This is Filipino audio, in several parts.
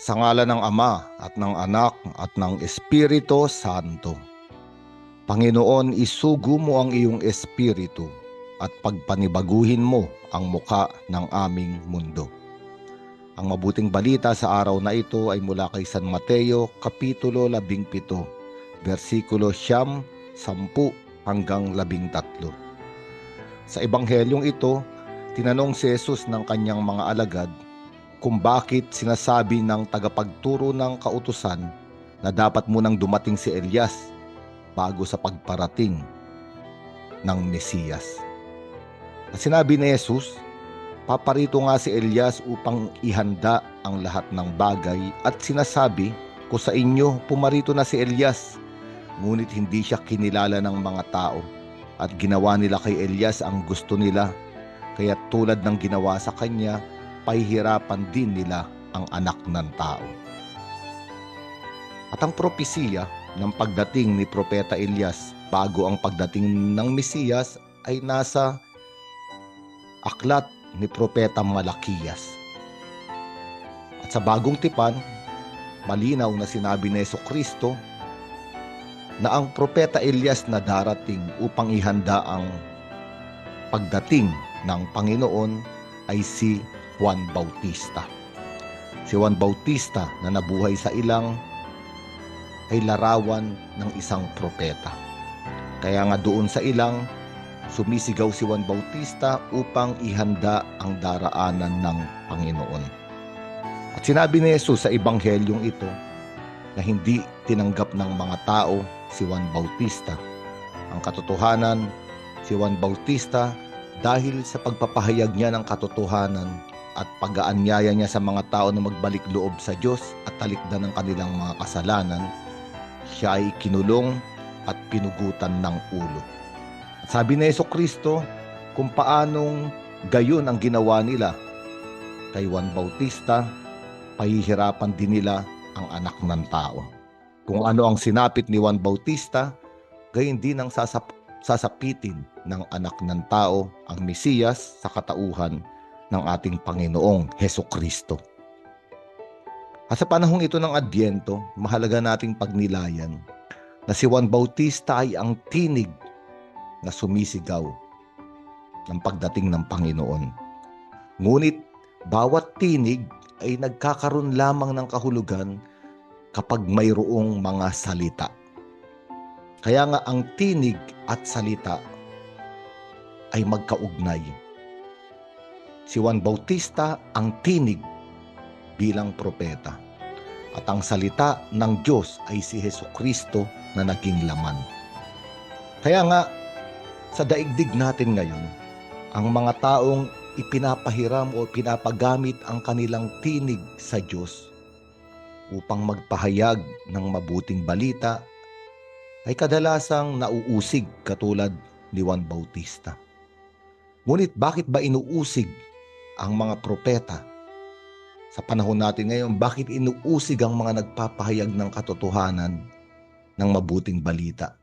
Sa ngala ng Ama at ng Anak at ng Espiritu Santo. Panginoon, isugo mo ang iyong espiritu at pagpanibaguhin mo ang muka ng aming mundo. Ang mabuting balita sa araw na ito ay mula kay San Mateo, Kapitulo 17, versikulo siyam, sampu hanggang labing tatlo. Sa ebanghelyong ito, tinanong si Jesus ng kanyang mga alagad kung bakit sinasabi ng tagapagturo ng kautusan na dapat munang dumating si Elias bago sa pagparating ng Mesiyas. At sinabi ni Jesus, paparito nga si Elias upang ihanda ang lahat ng bagay at sinasabi ko sa inyo, pumarito na si Elias. Ngunit hindi siya kinilala ng mga tao at ginawa nila kay Elias ang gusto nila. Kaya tulad ng ginawa sa kanya, pahihirapan din nila ang anak ng tao. At ang propesiya ng pagdating ni Propeta Elias bago ang pagdating ng Mesiyas ay nasa aklat ni Propeta Malakiyas. At sa bagong tipan, malinaw na sinabi ni Yeso Kristo na ang Propeta Elias na darating upang ihanda ang pagdating ng Panginoon ay si Juan Bautista. Si Juan Bautista na nabuhay sa ilang ay larawan ng isang propeta. Kaya nga doon sa ilang, sumisigaw si Juan Bautista upang ihanda ang daraanan ng Panginoon. At sinabi ni Jesus sa ebanghelyong ito na hindi tinanggap ng mga tao si Juan Bautista. Ang katotohanan, si Juan Bautista dahil sa pagpapahayag niya ng katotohanan at pag-aanyaya niya sa mga tao na magbalik loob sa Diyos at talikdan ng kanilang mga kasalanan, siya ay kinulong at pinugutan ng ulo. At sabi ni Yeso Kristo kung paanong gayon ang ginawa nila kay Juan Bautista, pahihirapan din nila ang anak ng tao. Kung ano ang sinapit ni Juan Bautista, gayon din ang sasap sasapitin ng anak ng tao ang Mesiyas sa katauhan ng ating Panginoong Heso Kristo. At sa panahong ito ng Adyento, mahalaga nating pagnilayan na si Juan Bautista ay ang tinig na sumisigaw ng pagdating ng Panginoon. Ngunit bawat tinig ay nagkakaroon lamang ng kahulugan kapag mayroong mga salita. Kaya nga ang tinig at salita ay magkaugnay. Si Juan Bautista ang tinig bilang propeta. At ang salita ng Diyos ay si Heso Kristo na naging laman. Kaya nga, sa daigdig natin ngayon, ang mga taong ipinapahiram o pinapagamit ang kanilang tinig sa Diyos upang magpahayag ng mabuting balita ay kadalasang nauusig katulad ni Juan Bautista. Ngunit bakit ba inuusig ang mga propeta sa panahon natin ngayon, bakit inuusig ang mga nagpapahayag ng katotohanan ng mabuting balita?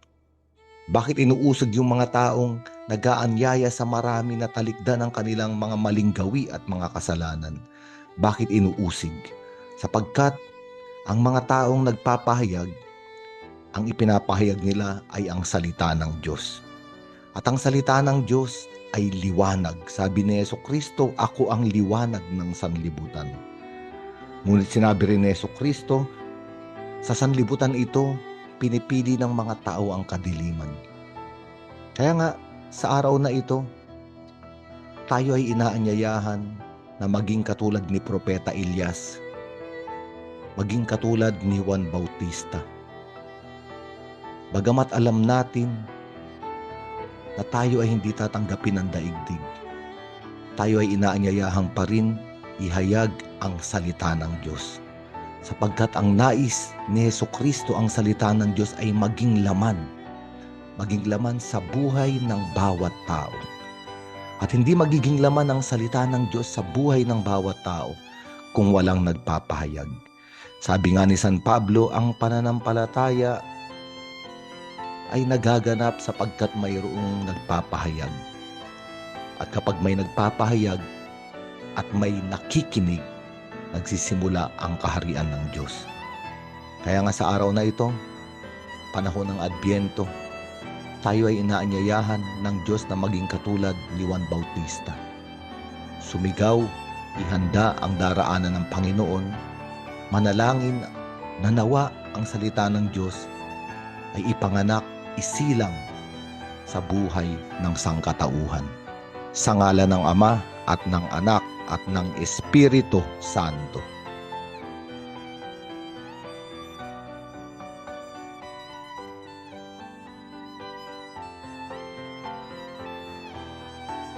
Bakit inuusig yung mga taong nagaanyaya sa marami na talikdan ang kanilang mga maling gawi at mga kasalanan? Bakit inuusig? Sapagkat ang mga taong nagpapahayag, ang ipinapahayag nila ay ang salita ng Diyos. At ang salita ng Diyos ay liwanag. Sabi ni Yeso Kristo, ako ang liwanag ng sanlibutan. Ngunit sinabi rin ni Yeso Kristo, sa sanlibutan ito, pinipili ng mga tao ang kadiliman. Kaya nga, sa araw na ito, tayo ay inaanyayahan na maging katulad ni Propeta Elias, maging katulad ni Juan Bautista. Bagamat alam natin na tayo ay hindi tatanggapin ng daigdig, tayo ay inaanyayahan pa rin ihayag ang salita ng Diyos. Sapagkat ang nais ni Yeso Kristo ang salita ng Diyos ay maging laman. Maging laman sa buhay ng bawat tao. At hindi magiging laman ang salita ng Diyos sa buhay ng bawat tao kung walang nagpapahayag. Sabi nga ni San Pablo, ang pananampalataya ay nagaganap sapagkat mayroong nagpapahayag. At kapag may nagpapahayag at may nakikinig, nagsisimula ang kaharian ng Diyos. Kaya nga sa araw na ito, panahon ng Adbyento, tayo ay inaanyayahan ng Diyos na maging katulad ni Juan Bautista. Sumigaw, ihanda ang daraanan ng Panginoon, manalangin na nawa ang salita ng Diyos ay ipanganak, isilang sa buhay ng sangkatauhan. Sa ngala ng Ama at ng Anak at ng Espiritu Santo.